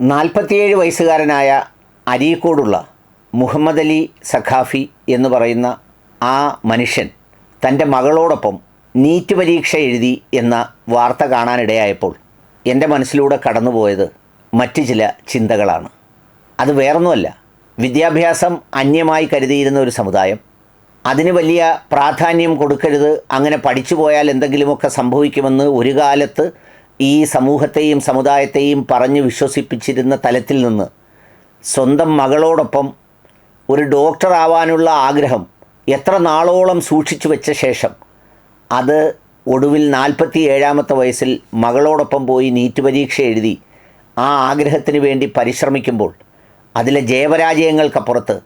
നാൽപ്പത്തിയേഴ് വയസ്സുകാരനായ അരീക്കോടുള്ള മുഹമ്മദ് അലി സഖാഫി എന്ന് പറയുന്ന ആ മനുഷ്യൻ തന്റെ മകളോടൊപ്പം നീറ്റ് പരീക്ഷ എഴുതി എന്ന വാർത്ത കാണാനിടയായപ്പോൾ എന്റെ മനസ്സിലൂടെ കടന്നുപോയത് മറ്റ് ചില ചിന്തകളാണ്. അത് വേറൊന്നുമല്ല. വിദ്യാഭ്യാസം അന്യമായി കരുതിയിരുന്ന ഒരു സമുദായം. അതിന് വലിയ പ്രാധാന്യം കൊടുക്കരുത് അങ്ങനെ പഠിച്ചു പോയാൽ എന്തെങ്കിലുമൊക്കെ സംഭവിക്കുമെന്ന് ഒരു കാലത്ത് ഈ സമൂഹത്തെയും സമുദായത്തെയും പറഞ്ഞു വിശ്വസിപ്പിച്ചിരുന്ന തലത്തിൽ നിന്ന് സ്വന്തം മകളോടൊപ്പം ഒരു ഡോക്ടർ ആവാനുള്ള ആഗ്രഹം എത്ര നാളോളം സൂക്ഷിച്ചു വെച്ച ശേഷം അത് ഒടുവിൽ നാൽപ്പത്തി ഏഴാമത്തെ വയസ്സിൽ മകളോടൊപ്പം പോയി നീറ്റ് പരീക്ഷ എഴുതി ആ ആഗ്രഹത്തിന് വേണ്ടി പരിശ്രമിക്കുമ്പോൾ അതിലെ ജയപരാജയങ്ങൾക്കപ്പുറത്ത്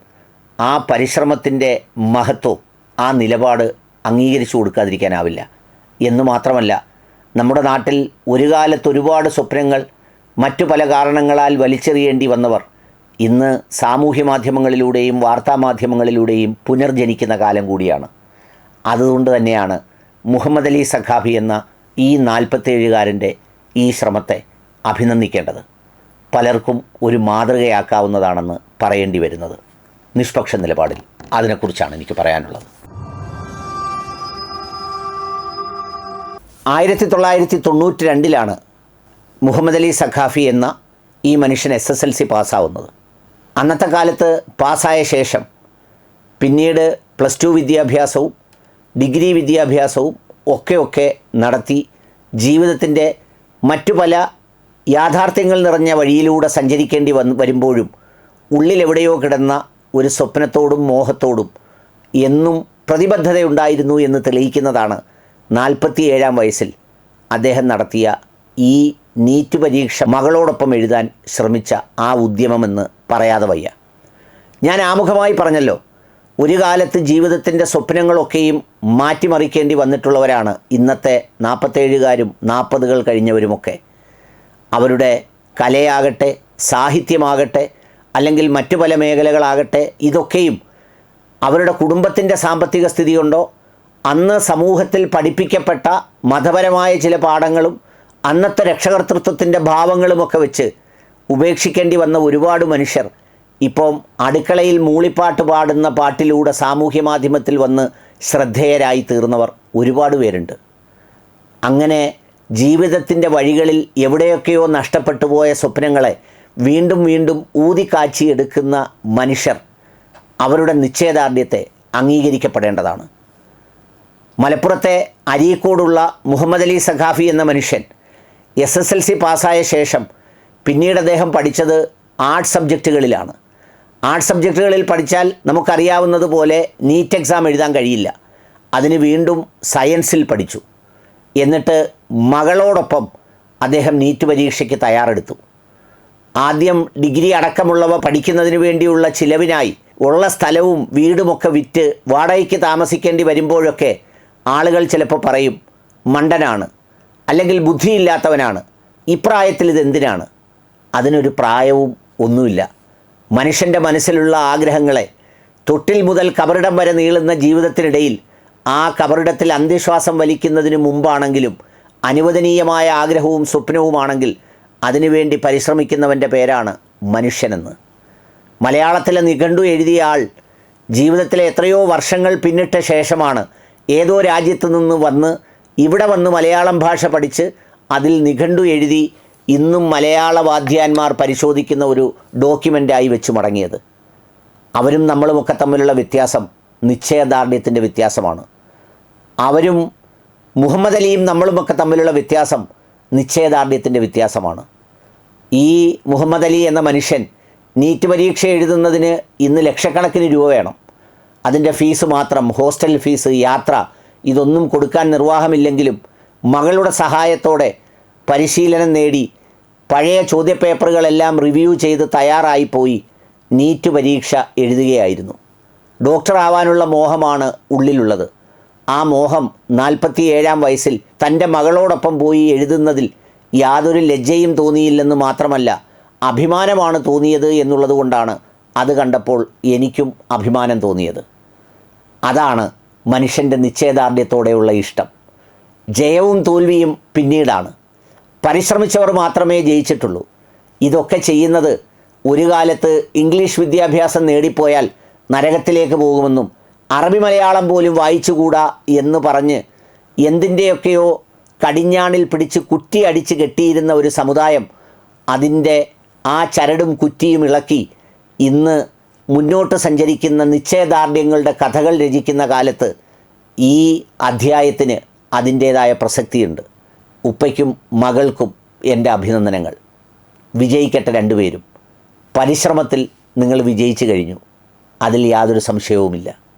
ആ പരിശ്രമത്തിന്റെ മഹത്വം ആ നിലപാട് അംഗീകരിച്ചു കൊടുക്കാതിരിക്കാനാവില്ല. എന്ന് മാത്രമല്ല നമ്മുടെ നാട്ടിൽ ഒരു കാലത്ത് ഒരുപാട് സ്വപ്നങ്ങൾ മറ്റു പല കാരണങ്ങളാൽ വലിച്ചെറിയേണ്ടി വന്നവർ ഇന്ന് സാമൂഹ്യ മാധ്യമങ്ങളിലൂടെയും വാർത്താമാധ്യമങ്ങളിലൂടെയും പുനർജനിക്കുന്ന കാലം കൂടിയാണ്. അതുകൊണ്ട് തന്നെയാണ് മുഹമ്മദ് അലി സഖാഫി എന്ന ഈ നാൽപ്പത്തേഴുകാരന്റെ ഈ ശ്രമത്തെ അഭിനന്ദിക്കേണ്ടത്. പലർക്കും ഒരു മാതൃകയാക്കാവുന്നതാണെന്ന് പറയേണ്ടി വരുന്നത്. നിഷ്പക്ഷ നിലപാടിൽ അതിനെക്കുറിച്ചാണ് എനിക്ക് പറയാനുള്ളത്. ആയിരത്തി തൊള്ളായിരത്തി തൊണ്ണൂറ്റി രണ്ടിലാണ് മുഹമ്മദ് അലി സഖാഫി എന്ന ഈ മനുഷ്യൻ എസ് എസ് എൽ സി പാസ്സാവുന്നത്. അന്നത്തെ കാലത്ത് പാസ്സായ ശേഷം പിന്നീട് പ്ലസ് ടു വിദ്യാഭ്യാസവും ഡിഗ്രി വിദ്യാഭ്യാസവും ഒക്കെ ഒക്കെ നടത്തി ജീവിതത്തിന്റെ മറ്റു പല യാഥാർത്ഥ്യങ്ങൾ നിറഞ്ഞ വഴിയിലൂടെ സഞ്ചരിക്കേണ്ടി വന്ന് വരുമ്പോഴും ഉള്ളിലെവിടെയോ കിടന്ന ഒരു സ്വപ്നത്തോടും മോഹത്തോടും എന്നും പ്രതിബദ്ധതയുണ്ടായിരുന്നു എന്ന് തെളിയിക്കുന്നതാണ് നാൽപ്പത്തിയേഴാം വയസ്സിൽ അദ്ദേഹം നടത്തിയ ഈ നീറ്റ് പരീക്ഷ മകളോടൊപ്പം എഴുതാൻ ശ്രമിച്ച ആ ഉദ്യമമെന്ന് പറയാതെ വയ്യ. ഞാൻ ആമുഖമായി പറഞ്ഞല്ലോ ഒരു കാലത്ത് ജീവിതത്തിന്റെ സ്വപ്നങ്ങളൊക്കെയും മാറ്റിമറിക്കേണ്ടി വന്നിട്ടുള്ളവരാണ് ഇന്നത്തെ നാൽപ്പത്തേഴുകാരും നാൽപ്പതുകൾ കഴിഞ്ഞവരുമൊക്കെ. അവരുടെ കലയാകട്ടെ സാഹിത്യമാകട്ടെ അല്ലെങ്കിൽ മറ്റു പല മേഖലകളാകട്ടെ ഇതൊക്കെയും അവരുടെ കുടുംബത്തിന്റെ സാമ്പത്തിക സ്ഥിതി കൊണ്ടോ അന്ന് സമൂഹത്തിൽ പഠിപ്പിക്കപ്പെട്ട മതപരമായ ചില പാഠങ്ങളും അന്നത്തെ രക്ഷകർത്തൃത്വത്തിന്റെ ഭാവങ്ങളുമൊക്കെ വെച്ച് ഉപേക്ഷിക്കേണ്ടി വന്ന ഒരുപാട് മനുഷ്യർ ഇപ്പം അടുക്കളയിൽ മൂളിപ്പാട്ട് പാടുന്ന പാട്ടിലൂടെ സാമൂഹ്യ മാധ്യമത്തിൽ വന്ന് ശ്രദ്ധേയരായി തീർന്നവർ ഒരുപാട് പേരുണ്ട്. അങ്ങനെ ജീവിതത്തിന്റെ വഴികളിൽ എവിടെയൊക്കെയോ നഷ്ടപ്പെട്ടു പോയ സ്വപ്നങ്ങളെ വീണ്ടും വീണ്ടും ഊതിക്കാച്ചിയെടുക്കുന്ന മനുഷ്യർ അവരുടെ നിശ്ചയദാർഢ്യത്തെ അംഗീകരിക്കപ്പെടേണ്ടതാണ്. മലപ്പുറത്തെ അരീക്കോടുള്ള മുഹമ്മദ് അലി സഖാഫി എന്ന മനുഷ്യൻ എസ് എസ് എൽ സി പാസ്സായ ശേഷം പിന്നീട് അദ്ദേഹം പഠിച്ചത് ആർട്സ് സബ്ജക്റ്റുകളിലാണ്. ആർട്സ് സബ്ജക്റ്റുകളിൽ പഠിച്ചാൽ നമുക്കറിയാവുന്നതുപോലെ നീറ്റ് എക്സാം എഴുതാൻ കഴിയില്ല. അതിന് വീണ്ടും സയൻസിൽ പഠിച്ചു. എന്നിട്ട് മകളോടൊപ്പം അദ്ദേഹം നീറ്റ് പരീക്ഷയ്ക്ക് തയ്യാറെടുത്തു. ആദ്യം ഡിഗ്രി അടക്കമുള്ളവ പഠിക്കുന്നതിന് വേണ്ടിയുള്ള ചിലവിനായി ഉള്ള സ്ഥലവും വീടുമൊക്കെ വിറ്റ് വാടകയ്ക്ക് താമസിക്കേണ്ടി വരുമ്പോഴൊക്കെ ആളുകൾ ചിലപ്പോൾ പറയും മണ്ടനാണ് അല്ലെങ്കിൽ ബുദ്ധിയില്ലാത്തവനാണ്. ഇപ്രായത്തിൽ ഇതെന്തിനാണ് അതിനൊരു പ്രായവും ഒന്നുമില്ല. മനുഷ്യന്റെ മനസ്സിലുള്ള ആഗ്രഹങ്ങളെ തൊട്ടിൽ മുതൽ കബറിടം വരെ നീളുന്ന ജീവിതത്തിനിടയിൽ ആ കബറിടത്തിൽ അന്ത്യശ്വാസം വലിക്കുന്നതിന് മുമ്പാണെങ്കിലും അനുവദനീയമായ ആഗ്രഹവും സ്വപ്നവുമാണെങ്കിൽ അതിനുവേണ്ടി പരിശ്രമിക്കുന്നവന്റെ പേരാണ് മനുഷ്യനെന്ന്. മലയാളത്തിലെ നിഘണ്ടു എഴുതിയ ആൾ ജീവിതത്തിലെ എത്രയോ വർഷങ്ങൾ പിന്നിട്ട ശേഷമാണ് ഏതോ രാജ്യത്തു നിന്ന് വന്ന് ഇവിടെ വന്ന് മലയാളം ഭാഷ പഠിച്ച് അതിൽ നിഘണ്ടു എഴുതി ഇന്നും മലയാള വാദ്യാന്മാർ പരിശോധിക്കുന്ന ഒരു ഡോക്യുമെന്റായി വെച്ച് മടങ്ങിയത്. അവരും നമ്മളുമൊക്കെ തമ്മിലുള്ള വ്യത്യാസം നിശ്ചയദാർഢ്യത്തിന്റെ വ്യത്യാസമാണ്. അവരും മുഹമ്മദ് അലിയും നമ്മളുമൊക്കെ തമ്മിലുള്ള വ്യത്യാസം നിശ്ചയദാർഢ്യത്തിന്റെ വ്യത്യാസമാണ്. ഈ മുഹമ്മദ് അലി എന്ന മനുഷ്യൻ നീറ്റ് പരീക്ഷ എഴുതുന്നതിന് ഇന്ന് ലക്ഷക്കണക്കിന് രൂപ വേണം. അതിന്റെ ഫീസ് മാത്രം ഹോസ്റ്റൽ ഫീസ് യാത്ര ഇതൊന്നും കൊടുക്കാൻ നിർവാഹമില്ലെങ്കിലും മകളുടെ സഹായത്തോടെ പരിശീലനം നേടി പഴയ ചോദ്യപേപ്പറുകളെല്ലാം റിവ്യൂ ചെയ്ത് തയ്യാറായി പോയി നീറ്റ് പരീക്ഷ എഴുതുകയായിരുന്നു. ഡോക്ടർ ആവാനുള്ള മോഹമാണ് ഉള്ളിലുള്ളത്. ആ മോഹം നാൽപ്പത്തിയേഴാം വയസ്സിൽ തന്റെ മകളോടൊപ്പം പോയി എഴുതുന്നതിൽ യാതൊരു ലജ്ജയും തോന്നിയില്ലെന്ന് മാത്രമല്ല അഭിമാനമാണ് തോന്നിയത് എന്നുള്ളതുകൊണ്ടാണ് അത് കണ്ടപ്പോൾ എനിക്കും അഭിമാനം തോന്നിയത്. അതാണ് മനുഷ്യന്റെ നിശ്ചയദാർഢ്യത്തോടെയുള്ള ഇഷ്ടം. ജയവും തോൽവിയും പിന്നീടാണ്. പരിശ്രമിച്ചവർ മാത്രമേ ജയിച്ചിട്ടുള്ളൂ. ഇതൊക്കെ ചെയ്യുന്നത് ഒരു കാലത്ത് ഇംഗ്ലീഷ് വിദ്യാഭ്യാസം നേടിപ്പോയാൽ നരകത്തിലേക്ക് പോകുമെന്നും അറബി മലയാളം പോലും വായിച്ചുകൂടാ എന്ന് പറഞ്ഞ് എന്തിന്റെയൊക്കെയോ കടിഞ്ഞാണിൽ പിടിച്ച് കുറ്റി അടിച്ച് കെട്ടിയിരുന്ന ഒരു സമുദായം അതിന്റെ ആ ചരടും കുറ്റിയും ഇളക്കി ഇന്ന് മുന്നോട്ട് സഞ്ചരിക്കുന്ന നിശ്ചയദാർഢ്യങ്ങളുടെ കഥകൾ രചിക്കുന്ന കാലത്ത് ഈ അധ്യായത്തിന് അതിന്റേതായ പ്രസക്തിയുണ്ട്. ഉപ്പയ്ക്കും മകൾക്കും എന്റെ അഭിനന്ദനങ്ങൾ. വിജയിക്കട്ടെ രണ്ടുപേരും. പരിശ്രമത്തിൽ നിങ്ങൾ വിജയിച്ചു കഴിഞ്ഞു. അതിൽ യാതൊരു സംശയവുമില്ല.